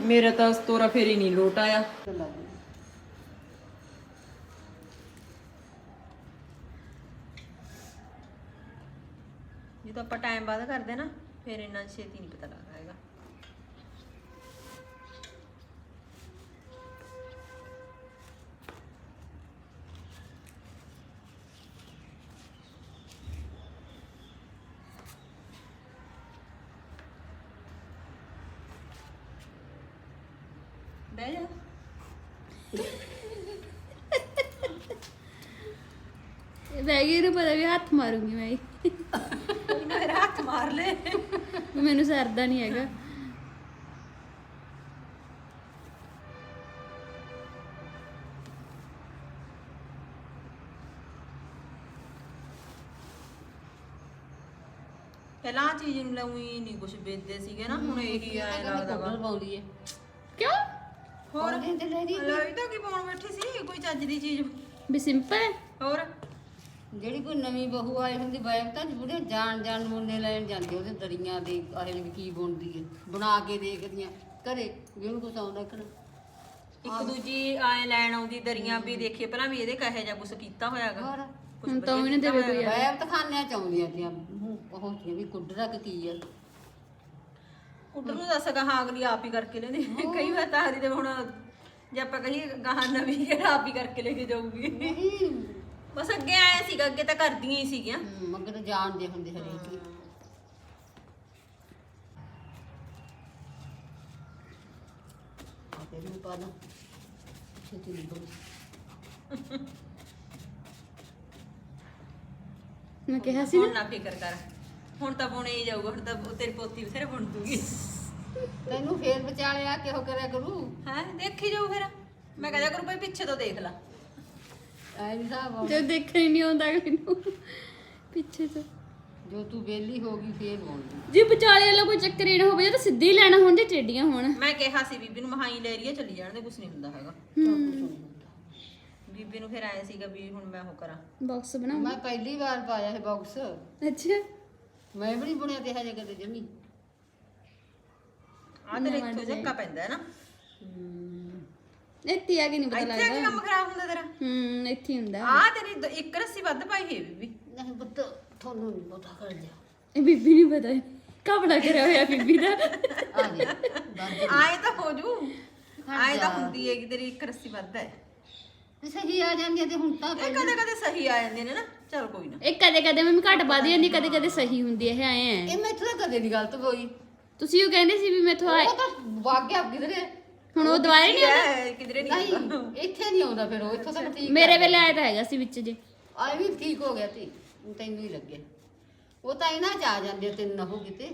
ਮੇਰਾ ਤਾਂ ਤੋਰਾ ਫੇਰੀ ਨਹੀਂ ਲੋਟ ਆਇਆ। ਜਦੋਂ ਆਪਾਂ ਟਾਈਮ ਬਾਅਦ ਕਰਦੇ ਨਾ, ਫਿਰ ਇੰਨਾ ਛੇਤੀ ਨਹੀਂ ਪਤਾ ਲੱਗਦਾ ਹੈਗਾ। ਬਹਿ ਜਾ। ਬਹਿ ਗਈ ਨੂੰ ਪਤਾ ਵੀ ਹੱਥ ਮਾਰੂੰਗੀ ਮੈਂ ਹੀ। ਕੋਈ ਨਾ ਮੇਰਾ ਹੱਥ ਮਾਰ ਲੈ। ਵੀ ਮੈਨੂੰ ਸਰਦਾ ਨਹੀਂ ਹੈਗਾ। ਪਹਿਲਾਂ ਆਹ ਚੀਜ਼ ਨੂੰ ਲਾਉਈ ਨਹੀਂ ਕੁਝ ਵੇਚਦੇ ਸੀਗੇ ਨਾ ਹੁਣ ਇਹੀ ਆਏ ਲੱਗਦਾ ਵਾ ਪਾਊਡਰ ਪਾਉਂਦੀ ਹੈ ਕਿਉਂ ਹੋਰ? ਪਾਉਂਦੇ ਤੇ ਲੈ ਦੀ ਲੈ ਤਾਂ ਕੀ ਪਾਉਣ ਬੈਠੀ ਸੀ? ਕੋਈ ਚੱਜ ਦੀ ਚੀਜ਼। ਵੀ ਸਿੰਪਲ ਹੋਰ? ਜਿਹੜੀ ਕੋਈ ਨਵੀਂ ਬਹੂ ਆਈ ਹੁੰਦੀ ਬਾਇਬ ਤਾਂ ਬੁੜੇ ਜਾਣ ਜਾਣ ਮੁੰਨੇ ਲੈਣ ਜਾਂਦੇ ਉਹਦੇ ਦਰੀਆਂ ਦੇ ਆਹੇ ਵੀ ਕੀ ਬੁਣਦੀ ਹੈ। ਬਣਾ ਕੇ ਦੇਖਦੀਆਂ ਘਰੇ ਵੀ ਉਹਨੂੰ ਕੁਛ ਆਉਂਦਾ ਕਿ ਨਾ। ਇੱਕ ਦੂਜੀ ਆਏ ਲੈਣ ਆਉਂਦੀ ਦਰੀਆਂ ਵੀ ਦੇਖੀਏ ਪਹਿਲਾਂ ਵੀ ਇਹਦੇ ਕਹੇ ਜਾਂ ਕੁਝ ਕੀਤਾ ਹੋਇਆਗਾ ਹੋਰ? ਹੁਣ ਤਾਂ ਉਹਨੇ ਦੇਵੇ ਕੋਈ ਆ। ਬਾਇਬ ਤਾਂ ਖਾਣਿਆਂ ਚ ਆਉਂਦੀਆਂ ਤੀਆਂ ਪਹੁੰਚੀਆਂ ਵੀ ਕੁੱਡਰਾ ਕਿ ਕੀ ਆ। ਉੱਡਰ ਨੂੰ ਦੱਸਗਾ ਹਾਂ ਅਗਲੀ ਆਪ ਹੀ ਕਰਕੇ ਲੈਂਦੀ। ਕਈ ਵਾਰ ਤਾਂ ਹਰੀ ਦੇ ਹੁਣ ਜੇ ਆਪਾਂ ਕਹੀਏ ਗਾਹਾਂ ਨਵੀਂ ਕਿਹੜਾ ਆਪ ਹੀ ਕਰਕੇ ਲੈ ਕੇ ਜਾਊਗੀ। ਨਹੀਂ। ਬਸ ਅੱਗੇ ਆਇਆ ਸੀਗਾ ਅੱਗੇ ਤਾਂ ਕਰਦੀਆਂ ਹੀ ਸੀਗੀਆਂ। ਮਗਰ ਤਾਂ ਜਾਣਦੇ ਹੁੰਦੇ ਹਰੇਕ ਹੀ। ਆ ਪਾ ਲਾ ਛੇਤੀ ਮੈਂ ਕਿਹਾ ਸੀ ਹੁਣ ਨਾ ਫਿਕਰ ਕਰ। ਹੁਣ ਤਾਂ ਬੁਣੇ ਹੀ ਜਾਊਗਾ ਹੁਣ ਤਾਂ ਉਹ ਤੇਰੀ ਪੋਤੀ ਬਥੇਰੇ ਬੁਣ ਦੂਗੀ। ਤੈਨੂੰ ਫੇਰ ਵਿਚਾਲਿਆ ਕਿਹੋ ਕਰਿਆ ਕਰੂ। ਹੈ ਦੇਖੀ ਜਾਊ ਫਿਰ। ਮੈਂ ਕਹਦਾ ਕਰੂ ਭਾਈ ਪਿੱਛੇ ਤੋਂ ਦੇਖ ਲੈ। ਐ ਨਹੀਂ ਸਾਬ ਜਦ ਦੇਖਣ ਹੀ ਨਹੀਂ ਆਉਂਦਾ ਮੈਨੂੰ ਪਿੱਛੇ ਤੋਂ। ਜੋ ਤੂੰ ਵਿਹਲੀ ਹੋ ਗਈ ਫੇਰ ਹੋਣੀ ਜੇ ਵਿਚਾਲੇ ਵਾਲਾ ਕੋਈ ਚੱਕਰ ਹੀ ਨਾ ਹੋਵੇ ਤਾਂ ਸਿੱਧੀ ਲੈਣਾ ਹੁੰਦੇ ਟੇਡੀਆਂ ਹੋਣ। ਮੈਂ ਕਿਹਾ ਸੀ ਬੀਬੀ ਨੂੰ ਮਹਾਈ ਲੈ ਰਹੀਏ ਚੱਲੀ ਜਾਣ ਦੇ ਕੁਝ ਨਹੀਂ ਹੁੰਦਾ ਹੈਗਾ। ਹੂੰ। ਬੀਬੀ ਨੂੰ ਫਿਰ ਆਇਆ ਸੀਗਾ ਵੀ ਹੁਣ ਮੈਂ ਉਹ ਕਰਾਂ। ਬਾਕਸ ਬਣਾਉਂ ਮੈਂ ਪਹਿਲੀ ਵਾਰ ਪਾਇਆ ਇਹ ਬਾਕਸ ਅੱਛਾ। ਮੈਂ ਵੀ ਨਹੀਂ ਬਣਿਆ ਤੇ ਹਜੇ ਕਦੇ ਜਮੀ। ਆ ਤੇਰੇ ਇੱਥੋਂ ਝੱਕਾ ਪੈਂਦਾ ਹੈ ਨਾ। ਇੱਥੇ ਆ ਕੇ ਨਹੀਂ ਪਤਾ ਇੱਥੇ ਆ ਕੇ ਲੱਗਦਾ। ਕੰਮ ਖਰਾਬ ਹੁੰਦਾ ਤੇਰਾ। ਹੂੰ ਇੱਥੇ ਹੀ ਹੁੰਦਾ। ਆ ਤੇਰੀ ਦ- ਇੱਕ ਰੱਸੀ ਵੱਧ ਪਾਈ ਹੈ ਬੀਬੀ। ਨਹੀਂ ਪੁੱਤ ਤੁਹਾਨੂੰ ਨਹੀਂ ਪਤਾ ਕਰ ਜਾ ਇਹ ਬੀਬੀ ਨਹੀਂ ਪਤਾ। ਕਪੜਾ ਕਰਿਆ ਹੋਇਆ ਬੀਬੀ ਦਾ। ਆ ਦੇ ਬੰਦ ਆਏ ਤਾਂ ਹੋ ਜੂ। ਆਏ ਤਾਂ ਹੁੰਦੀ ਹੈਗੀ ਤੇਰੀ ਇੱਕ ਰੱਸੀ ਵੱਧ ਹੈ। ਤੇ ਸਹੀ ਆ ਜਾਂਦੀ ਹੈ ਤੇ ਹੁਣ ਤਾਂ ਇਹ ਕਦੇ ਕਦੇ ਸਹੀ ਆ ਜਾਂਦੇ ਨੇ ਨਾ। ਚਲ ਕੋਈ ਨਾ। ਇਹ ਕਦੇ ਕਦੇ ਮੈਂ ਘੱਟ ਵੱਧ ਜਾਂਦੀ ਕਦੇ ਕਦੇ ਸਹੀ ਹੁੰਦੀ ਹੈ ਐ ਐ ਇਹ ਮੈਥੋਂ ਤਾਂ ਕਦੇ ਨਹੀਂ ਗਲਤ ਹੋਈ। ਤੁਸੀਂ ਉਹ ਕਹਿੰਦੇ ਸੀ ਵੀ ਮੈਥੋਂ ਆਏ ਉਹ ਤਾਂ ਵਗ ਗਿਆ ਕਿਧਰੇ। ਹੁਣ ਉਹ ਦੁਬਾਰੇ ਨਹੀਂ ਹੈ ਕਿਧਰੇ ਨਹੀਂ ਨਹੀਂ ਇੱਥੇ ਨਹੀਂ ਆਉਂਦਾ ਫਿਰ ਉਹ ਇੱਥੋਂ ਤੱਕ ਠੀਕ ਮੇਰੇ ਵੇਲੇ ਆਇਆ ਤਾਂ ਹੈਗਾ ਸੀ ਵਿੱਚ ਜੇ। ਆ ਵੀ ਠੀਕ ਹੋ ਗਿਆ ਤੀ ਹੁਣ ਤੈਨੂੰ ਹੀ ਲੱਗਿਆ ਉਹ ਤਾਂ ਇਹਨਾਂ ਚ ਆ ਜਾਂਦੇ ਆ, ਤਿੰਨ ਹੋ ਕਿਤੇ।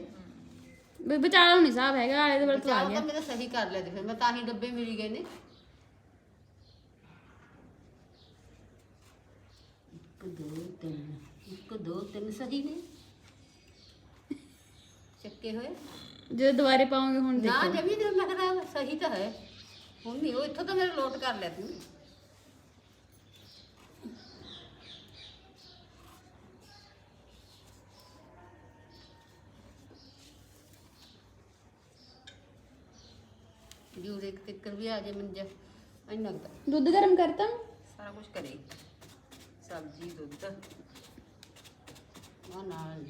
ਵੀ ਵਿਚਾਲਾ ਨਹੀਂ ਸਾਹਿਬ ਹੈਗਾ ਆਲੇ ਦੁਆਲੇ ਤੋਂ ਆ ਚਾਹ ਗਿਆ। ਤਾਂ ਮੇਰਾ ਸਹੀ ਕਰ ਲਿਆ ਤੇ ਫਿਰ ਮੈਂ ਤਾਂ ਹੀ ਡੱਬੇ ਮਿਲ ਗਏ ਨੇ। ਇੱਕ ਦੋ ਤਿੰਨ ਇੱਕ ਦੋ ਤਿੰਨ ਸਹੀ ਨੇ ਚੱਕੇ ਹੋਏ ਜਦੋਂ ਦੁਬਾਰੇ ਪਾਉਂਗੇ ਹੁਣ ਨਾ ਦੇਖੋ ਜਮੀ ਦੇ ਮੈਂ ਕਹਿੰਦਾ ਸਹੀ ਤਾਂ ਹੈ ਹੁਣ ਨਹੀਂ ਉਹ ਇੱਥੋਂ ਤਾਂ ਮੇਰਾ ਲੋਟ ਕਰ ਲਿਆ ਤੂੰ ਜੂੜੇ ਤਿੱਕਰ ਵੀ ਆ ਜੇ ਮੰਜਾ ਇੰਨਾ ਕੁ ਤਾਂ। ਦੁੱਧ ਗਰਮ ਕਰਤਾ ਸਾਰਾ ਕੁਝ ਕਰੇ ਸਬਜ਼ੀ ਦੁੱਧ। ਆ ਨਾਲ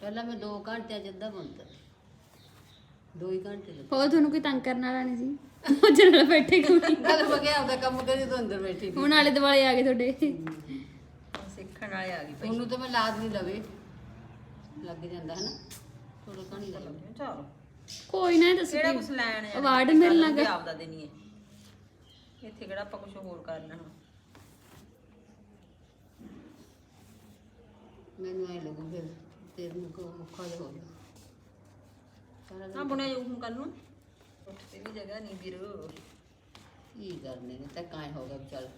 ਪਹਿਲਾਂ ਮੈਂ 2 ਘੰਟੇ ਜਿੱਦਾਂ ਬਣਦਾ ਦੋ ਹੀ ਘੰਟੇ ਲੱਗੇ। ਹੋਰ ਤੁਹਾਨੂੰ ਕੋਈ ਤੰਗ ਕਰਨ ਵਾਲਾ ਨਹੀਂ ਸੀ? ਉਹ ਜਿਹੜਾ ਬੈਠੇ ਕੋਈ ਗੱਲ ਬਗਿਆ ਉਹਦਾ ਕੰਮ ਕਰੀ ਤੂੰ ਅੰਦਰ ਬੈਠੀ ਹੁਣ ਆਲੇ ਦੁਆਲੇ ਆ ਗਏ ਤੁਹਾਡੇ। ਸਿੱਖਣ ਵਾਲੇ ਆ ਗਈ ਭਾਈ। ਉਹਨੂੰ ਤਾਂ ਮੈਂ ਲਾਦ ਨਹੀਂ ਲਵੇ। ਲੱਗ ਜਾਂਦਾ ਹੈ ਨਾ ਥੋੜਾ ਕਣੀ ਦਾ ਚਲੋ ਕੋਈ ਨਾ ਕਿਹੜਾ ਕੁਝ ਲੈਣ ਆ ਅਵਾਰਡ ਮਿਲਣਾ ਗਾ। ਆਪਦਾ ਦੇਣੀ ਹੈ। ਇੱਥੇ ਕਿਹੜਾ ਆਪਾਂ ਕੁਝ ਹੋਰ ਕਰ ਲੈਣਾ। ਮੈਨੂੰ ਐ ਲੱਗੂ ਫਿਰ ਤੇਰੇ ਨੂੰ ਕੋ ਔਖਾ ਜਿਹਾ ਹੋ ਜਾ ਸਾਰਾ ਆ ਦਿਨ ਬੁਣਿਆ ਜਾਊ ਹੁਣ ਕੱਲ ਨੂੰ। ਉੱਠ ਤੇ ਵੀ ਜਗ੍ਹਾ ਨਹੀਂ ਵੀਰ। ਕੀ ਕਰਨੇ ਨੇ ਤਾਂ ਕਾਇ ਹੋ ਗਿਆ ਵੀ ਚੱਲ।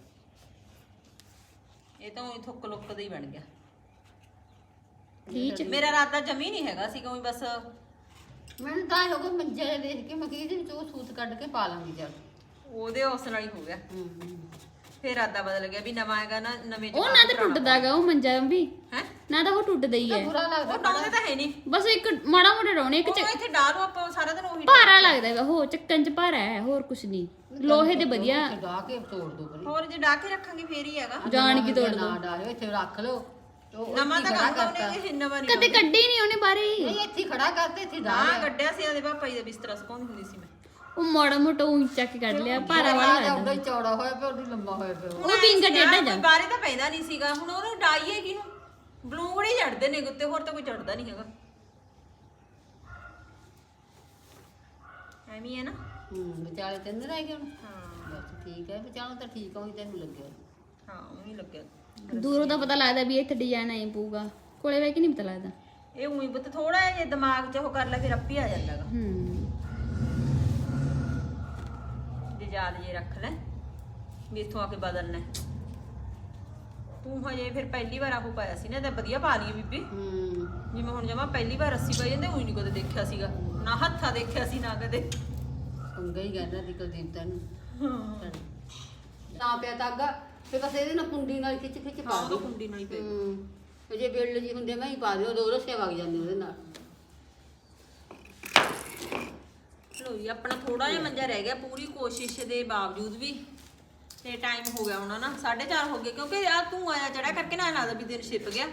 ਇਹ ਤਾਂ ਉਹ ਥੁੱਕ ਲੁੱਕ ਦਾ ਹੀ ਬਣ ਗਿਆ। ਠੀਕ ਮੇਰਾ ਰਾਤਾ ਜਮੀ ਨਹੀਂ ਹੈਗਾ ਸੀਗਾ ਉਹ ਬਸ ਮੈਨੂੰ ਤਾਂ ਐਂ ਹੋ ਗਿਆ ਮੰਜੇ ਜਿਹਾ ਦੇਖ ਕੇ ਮੈਂ ਕਿਹਾ ਇਹਦੇ ਵਿੱਚ ਉਹ ਸੂਤ ਕੱਢ ਕੇ ਪਾ ਲਾਂਗੀ ਚੱਲ। ਉਹਦੇ ਉਸ ਨਾਲ ਹੀ ਹੋ ਗਿਆ। ਫਿਰ ਆਦਾ ਬਦਲ ਗਿਆ ਵੀ ਨਵਾਂ ਹੈਗਾ ਨਾ ਨਵੇਂ ਉਹ ਨਾ ਤਾਂ ਟੁੱਟਦਾਗਾ ਉਹ ਮੰਜਾ ਵੀ। ਹੈ? ਨਾ ਤਾਂ ਉਹ ਟੁੱਟਦਾ ਹੀ ਹੈ। ਬੁਰਾ ਲੱਗਦਾ ਉਹ ਡਾਉਂਦੇ ਤਾਂ ਹੈ ਨਹੀਂ। ਬਸ ਇੱਕ ਮਾੜਾ ਮੋਟਾ ਡਾਉਣੇ ਇੱਕ ਉਹ ਚ ਇੱਥੇ ਡਾਲੋ ਆਪਾਂ ਸਾਰਾ ਦਿਨ ਉਹੀ ਭਾਰਾ ਲੱਗਦਾ ਹੈਗਾ ਹੋ ਚੱਕਣ ਚ ਭਾਰਾ ਹੈ ਹੋਰ ਕੁਛ ਨਹੀਂ। ਲੋਹੇ ਦੇ ਵਧੀਆ। ਡਾ ਕੇ ਤੋੜ ਦੋ ਬਰੀ ਹੋਰ ਜੇ ਡਾ ਕੇ ਰੱਖਾਂਗੇ ਫੇਰ ਹੀ ਹੈਗਾ। ਜਾਣ ਕੀ ਤੋੜ ਨਾ ਡਾਲਿਓ ਇੱਥੇ ਰੱਖ ਲਓ। ਨਵਾਂ ਇੱਥੇ ਤਾਂ ਖੜਾ ਕੰਮ ਕਰਤਾ। ਉਹਨੇ ਇਹ ਨਵਾਂ ਨਹੀਂ ਕਦੇ ਕੱਢੇ ਹੀ ਨਹੀਂ ਉਹਨੇ ਬਾਰੇ ਨਹੀਂ ਇੱਥੇ ਹੀ ਖੜਾ ਕਰਤੇ ਇੱਥੇ ਨਾ ਡਾਲ ਕੱਢਿਆ ਸੀ ਆਦੇ ਪਾਪਾ ਜੀ ਦਾ ਬਿਸਤਰਾ ਸੁਕਾਉਂਦੀ ਹੁੰਦੀ ਸੀ ਮੈਂ। ਉਹ ਮਾੜਾ ਮੋਟਾ ਉਹ ਚੱਕ ਕੇ ਕੱਢ ਲਿਆ ਭਾਰਾ ਵਾਲਾ ਲੱਗਦਾ। ਉਹਦਾ ਹੀ ਚੌੜਾ ਹੋਇਆ ਪਿਆ ਉਹਦੀ ਲੰਬਾ ਹੋਇਆ ਪਿਆ। ਉਹ ਪਿੰਗਾ ਟੇਢਾ ਜਾ। ਬਾਰੇ ਤਾਂ ਪੈਂਦਾ ਨਹੀਂ ਸੀਗਾ ਹੁਣ ਉਹਨੂੰ ਡਾਈਏ ਕਿਨੂੰ ਬਲੂੰਗੜੇ ਚੜਦੇ ਨੇ ਉੱਤੇ ਹੋਰ ਤਾਂ ਕੋਈ ਚੜਦਾ ਨਹੀਂ ਹੈਗਾ। ਐਵੇਂ ਹੀ ਹੈ ਨਾ। ਹੂੰ ਵਿਚਾਲੇ ਤਿੰਨ ਰਹਿ ਗਏ ਹੁਣ। ਹਾਂ। ਬਸ ਠੀਕ ਹੈ ਵਿਚਾਲੇ ਤਾਂ ਠੀਕ ਹੋਈ ਤੈਨੂੰ ਲੱਗਿਆ। ਹਾਂ ਉਹ ਹੀ ਲੱਗਿਆ। ਦੂਰੋਂ ਤਾਂ ਪਤਾ ਲੱਗਦਾ ਵੀ ਇੱਥੇ ਡਿਜ਼ਾਈਨ ਆਈ ਪਊਗਾ। ਕੋਲੇ ਵੇ ਕੇ ਨਹੀਂ ਪਤਾ ਲੱਗਦਾ। ਇਹ ਉਹੀ ਬਤ ਥੋੜਾ ਜਿਹਾ ਦਿਮਾਗ 'ਚ ਉਹ ਕਰ ਲੈ ਫਿਰ ਆਪੇ ਆ ਜਾਂਦਾਗਾ ਹੂੰ। ਜੇ ਯਾਦ ਜੇ ਰੱਖ ਲੈ ਵੀ ਇੱਥੋਂ ਆ ਕੇ ਬਦਲਣਾ। ਹੈ। ਤੂੰ ਹਜੇ ਫਿਰ ਪਹਿਲੀ ਵਾਰ ਆਹੋ ਪਾਇਆ ਸੀ ਨਾ ਤਾਂ ਵਧੀਆ ਪਾ ਲਈ ਬੀਬੀ। ਹੂੰ। ਜਿਵੇਂ ਹੁਣ ਜਮਾ ਪਹਿਲੀ ਵਾਰ ਰੱਸੀ ਪਾਈ ਜਾਂਦੇ ਉਹੀ ਨਹੀਂ ਕਦੇ ਦੇਖਿਆ ਸੀਗਾ। ਨਾ ਹੱਥਾਂ ਦੇਖਿਆ ਸੀ ਨਾ ਕਦੇ। ਪੰਗਾ ਹੀ ਕਰਦਾ ਦੀ ਕੁਲਦੀਪ ਤਾਂ ਪਿਆ ਤਾਗਾ ਤੇ ਬਸ ਇਹਦੇ ਨਾਲ ਕੁੰਡੀ ਨਾਲ ਖਿੱਚ ਖਿੱਚ ਹਾਂ ਪਾ ਉਹ ਦੇ ਕੁੰਡੀ ਨਾਲ ਹੀ ਪਈ ਹੂੰ ਤੇ ਜੇ ਬਿਲਡ ਜੀ ਹੁੰਦੇ ਮੈਂ ਹੀ ਪਾ ਦਿਓ ਦੋ ਰਸੇ ਵਗ ਜਾਂਦੇ ਉਹਦੇ ਨਾਲ। ਲੋ ਜੀ ਆਪਣਾ ਥੋੜਾ ਜਿਹਾ ਮੰਜਾ ਰਹਿ ਗਿਆ ਪੂਰੀ ਕੋਸ਼ਿਸ਼ ਦੇ ਬਾਵਜੂਦ ਵੀ। ਤੇ ਟਾਈਮ ਹੋ ਗਿਆ ਹੁਣ ਨਾ 4:30 ਹੋ ਗਏ ਕਿਉਂਕਿ ਆ ਤੂੰ ਆਇਆ ਚੜਾ ਕਰਕੇ ਨਾ ਲੱਗਦਾ ਵੀ ਦਿਨ ਛਿਪ ਗਿਆ।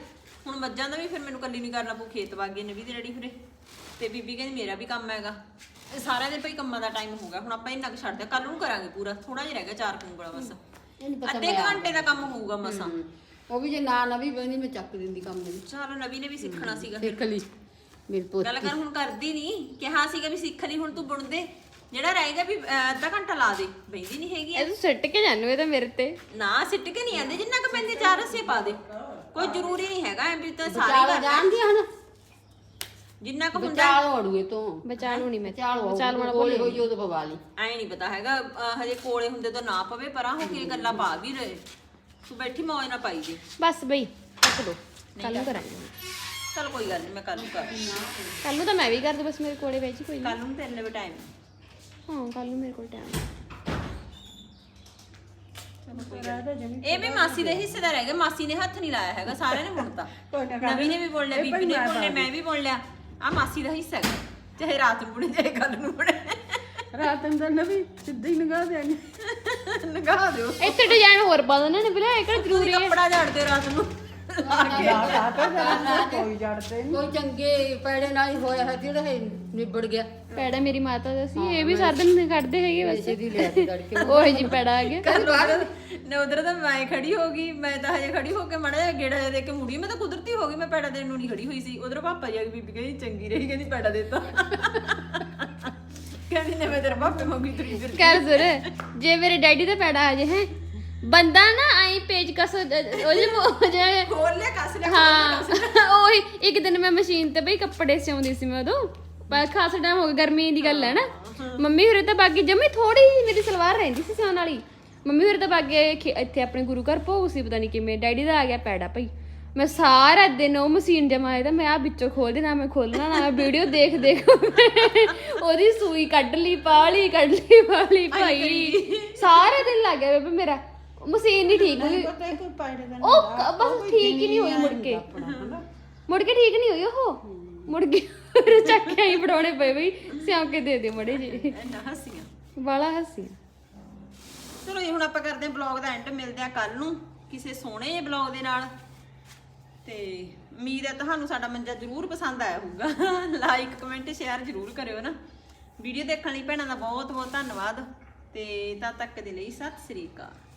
ਹੁਣ ਮੱਝਾਂ ਦਾ ਵੀ ਫਿਰ ਮੈਨੂੰ ਕੱਲੀ ਨਹੀਂ ਕਰਨਾ ਪਊ ਖੇਤ ਵਾਗੇ ਨੇ ਵੀ ਤੇ ਰੈਡੀ ਫਿਰੇ। ਤੇ ਬੀਬੀ ਕਹਿੰਦੀ ਮੇਰਾ ਵੀ ਕੰਮ ਹੈਗਾ। ਇਹ ਸਾਰਿਆਂ ਦੇ ਭਈ ਕੰਮਾਂ ਦਾ ਟਾਈਮ ਹੋ ਗਿਆ ਹੁਣ ਆਪਾਂ ਇੰਨਾ ਕੁ ਛੱਡ ਦਿਆ ਕੱਲ ਨੂੰ ਕਰਾਂਗੇ ਪੂਰਾ ਥੋੜਾ ਜਿਹਾ ਰਹਿ ਗਿਆ ਚਾਰ ਕੁੰਗਲਾ ਬਸ। ਇਹਨੂੰ ਪਤਾ ਅੱਧੇ ਘੰਟੇ ਦਾ ਕੰਮ ਹੋਊਗਾ ਮਸਾਂ। ਉਹ ਵੀ ਜੇ ਨਾ ਨਵੀ ਬਣੀ ਮੈਂ ਚੱਕ ਦਿੰਦੀ ਕੰਮ ਦੇ ਚਲੋ ਨਵੀ ਨੇ ਵੀ ਸਿੱਖਣਾ ਸੀਗਾ ਦੇਖ ਲਈ ਮੇਰੇ ਪੁੱਤ ਗੱਲ ਕਰ ਹੁਣ ਕਰਦੀ ਨਹੀਂ। ਕਿਹਾ ਸੀਗਾ ਵੀ ਸਿੱਖ ਲਈ ਹੁਣ ਤੂੰ ਬੁਣਦੇ। ਜਿਹੜਾ ਰਹੇਗਾ ਵੀ ਅਹ, ਅੱਧਾ ਘੰਟਾ ਲਾ ਦੇ। ਬੈਂਦੀ ਨਹੀਂ ਹੈਗੀ। ਇਹ ਤੂੰ ਸਿੱਟ ਕੇ ਜਾਨੂ ਇਹ ਤਾਂ ਮੇਰੇ ਤੇ। ਨਾ ਸਿੱਟ ਕੇ ਨਹੀਂ ਆਂਦੇ। ਜਿੰਨਾ ਕੁ ਪੈਂਦੇ ਚਾਰ ਰਸੇ ਪਾ ਦੇ। ਕੋਈ ਜ਼ਰੂਰੀ ਨਹੀਂ ਹੈਗਾ ਐ ਵੀ ਤਾਂ ਸਾਰੇ ਚਾਲ ਕਰ ਜਾਣਦੀ ਹਨ ਜਿੰਨਾ ਕੁ ਹੁੰਦਾ ਚਾਲ oੜੂਏ ਤੋਂ। ਬਚਾ ਲੂ ਨਹੀਂ ਮੈਂ ਚਾਲ ਬਚਾ ਲੂ ਕੋਲੇ ਹੋਈ ਉਹ ਤਾਂ ਪਵਾ ਲਈ। ਐ ਨਹੀਂ ਪਤਾ ਹੈਗਾ ਅਹ, ਹਜੇ ਕੋਲੇ ਹੁੰਦੇ ਤਾਂ ਨਾ ਪਵੇ ਪਰਾਂ ਹੋ ਕੇ ਗੱਲਾਂ ਪਾ ਵੀ ਰਹੇ। ਤੂੰ ਬੈਠੀ ਮੌਜ ਨਾ ਪਾਈ ਜੇ ਬਸ ਬਈ ਕੱਟ ਦੋ ਕੱਲ ਨੂੰ ਕਰਾਂਗੇ। ਚਲ ਕੋਈ ਗੱਲ ਨਹੀਂ ਮੈਂ ਕੱਲ ਨੂੰ ਕਰ ਕੱਲ ਨੂੰ ਤਾਂ ਮੈਂ ਵੀ ਕਰ ਦੂੰ ਬਸ ਮੇਰੇ ਕੋਲੇ ਵਿੱਚ ਕੋਈ ਨਹੀਂ ਕੱਲ ਨੂੰ ਤੇਰੇ ਲਈ ਟਾਈਮ ਹਾਂ। ਕੱਲ ਨੂੰ ਮੇਰੇ ਕੋਲ ਟਾਈਮ ਇਹ ਵੀ ਮਾਸੀ ਦੇ ਹਿੱਸੇ ਦਾ ਰਹਿ ਗਿਆ ਮਾਸੀ ਨੇ ਹੱਥ ਨਹੀਂ ਲਾਇਆ ਹੈਗਾ ਸਾਰਿਆਂ ਨੇ ਬੁਣਤਾ ਨਵੀਂ ਨੇ ਵੀ ਬੁਣ ਲਿਆ ਬੀਬੀ ਨੇ ਬੁਣ ਲਿਆ ਮੈਂ ਵੀ ਬੁਣ ਲਿਆ ਆ ਮਾਸੀ ਦਾ ਹਿੱਸਾ ਹੈਗਾ। ਚਾਹੇ ਰਾਤ ਨੂੰ ਬੁਣੇ ਚਾਹੇ ਕੱਲ ਨੂੰ ਬੁਣੇ। ਰਾਤ ਅੰਦਰ ਨਵੀ ਸਿੱਧੀ ਹੀ ਨਗਾ ਦੇਣੀ ਲਗਾ ਦਿਓ। ਇੱਥੇ ਡਿਜ਼ਾਈਨ ਹੋਰ ਪਾ ਦੇਣਾ ਨੇ ਬਿਲਾ ਇਹ ਕਿਹੜਾ ਜ਼ਰੂਰੀ ਹੈ? ਕੱਪੜਾ ਝਾੜ ਦਿਓ ਰਾਤ ਨੂੰ। ਕੋਈ ਜੜਦੇ ਕੋਈ ਚੰਗੇ ਪੈੜੇ ਨਾਲ ਹੀ ਹੋਇਆ ਹੈ ਜਿਹੜਾ ਇਹ ਨਿਬੜ ਗਿਆ। ਪੈੜਾ ਮੇਰੀ ਮਾਤਾ ਦਾ ਸੀ ਇਹ ਵੀ ਸਾਰਾ ਦਿਨ ਕੱਢਦੇ ਹੈਗੇ ਐਸੇ ਦੀ ਲੈ ਕੇ ਤੜਕੇ। ਬਸ ਉਹ ਜੀ ਪੈੜਾ ਆ ਗਿਆ। ਕੱਲ ਉਧਰ ਨੇ ਉਧਰ ਤਾਂ ਮੈਂ ਖੜੀ ਹੋ ਗਈ ਮੈਂ ਤਾਂ ਹਜੇ ਖੜੀ ਹੋ ਕੇ ਮੜਾ ਗੇੜਾ ਜਿਹਾ ਦੇ ਕੇ ਮੁੜੀ ਮੈਂ ਤਾਂ ਕੁਦਰਤੀ ਹੋ ਗਈ ਮੈਂ ਪੈੜਾ ਦੇਣ ਨੂੰ ਨਹੀਂ ਖੜੀ ਹੋਈ ਸੀ। ਉਧਰ ਪਾਪਾ ਜੀ ਆ ਕੇ ਬੀਬੀ ਕਹਿੰਦੀ ਚੰਗੀ ਰਹੀ ਕਹਿੰਦੀ ਪੈੜਾ ਦੇਤਾ। ਕਹਿੰਦੀ ਨੇ ਮੈਂ ਤੇਰੇ ਪਾਪੇ ਮੰਗੀ ਤੁਰੀ ਫਿਰ ਕਰ ਜ਼ਰ ਜੇ ਮੇਰੇ ਡੈਡੀ ਦਾ ਪੈੜਾ ਆ ਜੇ ਹੈ। ਬੰਦਾ ਨਾ ਆਈ ਪੇਜ ਕਸ ਉਹਦੇ ਜੇ ਖੋਲ ਲਿਆ ਕੱਸ ਲਿਆ ਹਾਂ ਉਹੀ ਇੱਕ ਦਿਨ ਮੈਂ ਮਸ਼ੀਨ ਤੇ ਬਈ ਕੱਪੜੇ ਸਿਉਂਦੀ ਸੀ ਮੈਂ ਉਦੋਂ। ਪਰ ਖਾਸ ਟਾਈਮ ਹੋ ਗਿਆ ਗਰਮੀ ਦੀ ਗੱਲ ਹੈ ਨਾ। ਮੰਮੀ ਹੋਰੇ ਤਾਂ ਬਾਗੀ ਜਮੀ ਥੋੜੀ ਜਿਹੀ ਮੇਰੀ ਸਲਵਾਰ ਰਹਿੰਦੀ ਸੀ ਸਿਉਣ ਵਾਲੀ। ਮੰਮੀ ਹੋਰੇ ਤਾਂ ਬਾਗੇ ਖੇ- ਇੱਥੇ ਆਪਣੇ ਗੁਰੂ ਘਰ ਭੋਗ ਸੀ ਪਤਾ ਨਹੀਂ ਕਿਵੇਂ। ਡੈਡੀ ਦਾ ਆ ਗਿਆ ਪੈੜਾ ਭਈ। ਮੈਂ ਸਾਰਾ ਦਿਨ ਉਹ ਮਸ਼ੀਨ ਜਮਾਏ ਤਾਂ ਮੈਂ ਆ ਵਿੱਚੋਂ ਖੋਲ ਦੇਣਾ ਮੈਂ ਖੋਲਣਾ ਨਾ ਮੈਂ ਵੀਡੀਓ ਦੇਖ ਦੇਖ। ਉਹਦੀ ਸੂਈ ਕੱਢ ਲਈ ਪਾਲੀ ਕੱਢ ਲਈ ਪਾਲੀ ਭਾਈ। ਸਾਰਾ ਦਿਨ ਲੱਗ ਗਿਆ ਬੇਬੇ ਮੇਰਾ। ਮਸ਼ੀਨ ਨਹੀਂ ਠੀਕ ਹੋਈ। ਉਹ ਕ- ਬਸ ਠੀਕ ਹੀ ਨਹੀਂ ਹੋਈ ਮੁੜ ਕੇ। ਮੁੜ ਕੇ ਠੀਕ ਨਹੀਂ ਹੋਈ ਉਹ? ਮੁੜ ਕੇ ਫਿਰ ਚੱਕ ਕੇ ਆਈ ਫੜਾਉਣੇ ਪਏ ਬਈ। ਸਿਆਂ ਕੇ ਦੇ ਦੇ ਮੜੇ ਜੀ ਇੰਨਾ ਹੱਸੀਆਂ। ਵਾਲਾ ਹੱਸੀ ਚਲੋ ਜੀ, ਹੁਣ ਆਪਾਂ ਕਰਦੇ ਹਾਂ ਬਲੌਗ ਦਾ ਐਂਡ ਮਿਲਦੇ ਹਾਂ ਕੱਲ ਨੂੰ ਕਿਸੇ ਸੋਹਣੇ ਜਿਹੇ ਬਲੌਗ ਦੇ ਨਾਲ। ਤੇ ਉਮੀਦ ਹੈ ਤੁਹਾਨੂੰ ਸਾਡਾ ਮੰਜਾ ਜ਼ਰੂਰ ਪਸੰਦ ਆਇਆ ਹੋਊਗਾ। ਲਾਈਕ ਕਮੈਂਟ ਸ਼ੇਅਰ ਜ਼ਰੂਰ ਕਰਿਓ ਨਾ। ਵੀਡੀਓ ਦੇਖਣ ਲਈ ਭੈਣਾਂ ਦਾ ਬਹੁਤ ਬਹੁਤ ਧੰਨਵਾਦ। ਤੇ ਤਦ ਤੱਕ ਦੇ ਲਈ ਸਤਿ ਸ੍ਰੀ ਅਕਾਲ।